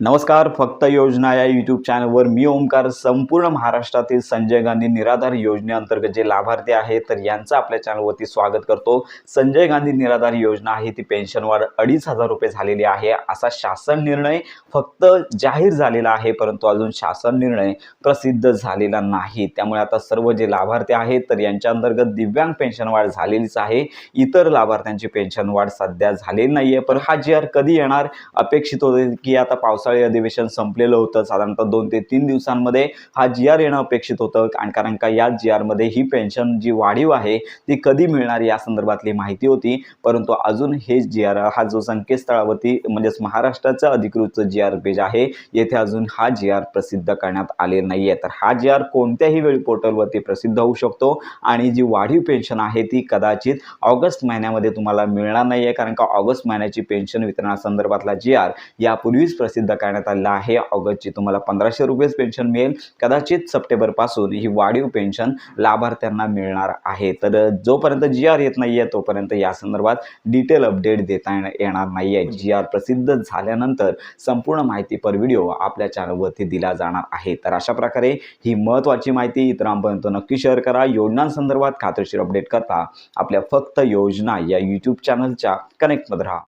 नमस्कार फक्त योजना या यूट्यूब चॅनलवर मी ओंकार संपूर्ण महाराष्ट्रातील संजय गांधी निराधार योजनेअंतर्गत जे लाभार्थी आहेत तर यांचं आपल्या चॅनलवरती स्वागत करतो. संजय गांधी निराधार योजना आहे ती पेन्शन वाढ अडीच हजार रुपये झालेली आहे. असा शासन निर्णय फक्त जाहीर झालेला आहे परंतु अजून शासन निर्णय प्रसिद्ध झालेला नाही. त्यामुळे आता सर्व जे लाभार्थी आहेत तर यांच्या अंतर्गत दिव्यांग पेन्शन वाढ झालेलीच आहे. इतर लाभार्थ्यांची पेन्शन वाढ सध्या झालेली नाही आहे पण हा जी आर कधी येणार अपेक्षित होते की आता पावसाळी अधिवेशन संपलेलं होतं. साधारणतः दोन ते तीन दिवसांमध्ये हा जी आर येणं अपेक्षित होतं. आणि कारण का या जी आरमध्ये ही पेन्शन जी वाढीव आहे ती कधी मिळणार या संदर्भातली माहिती होती. परंतु अजून हे जी आर हा जो संकेतस्थळावरती म्हणजेच महाराष्ट्राचं अधिकृत जी आर पेज आहे येथे अजून हा जी आर प्रसिद्ध करण्यात आले नाही आहे तर हा जी आर कोणत्याही वेळी पोर्टलवरती प्रसिद्ध होऊ शकतो आणि जी वाढीव पेन्शन आहे ती कदाचित ऑगस्ट महिन्यामध्ये तुम्हाला मिळणार नाही आहे कारण का ऑगस्ट महिन्याची पेन्शन वितरणासंदर्भातला जी आर यापूर्वीच प्रसिद्ध करण्यात आलेला आहे. ऑगस्टची तुम्हाला पंधराशे रुपयेच पेन्शन मिळेल. कदाचित सप्टेंबरपासून ही वाढीव पेन्शन लाभार्थ्यांना मिळणार आहे. तर जोपर्यंत जी आर येत नाही आहे तोपर्यंत या संदर्भात डिटेल अपडेट देता येणार नाही आहे जी आर प्रसिद्ध झाल्यानंतर संपूर्ण माहिती पर व्हिडिओ आपल्या चॅनलवरती दिला जाणार आहे. तर अशा प्रकारे ही महत्त्वाची माहिती इतरांपर्यंत नक्की शेअर करा. योजनांसंदर्भात खात्रीशीर अपडेट करता आपल्या फक्त योजना या यूट्यूब चॅनलच्या कनेक्टमध्ये राहा.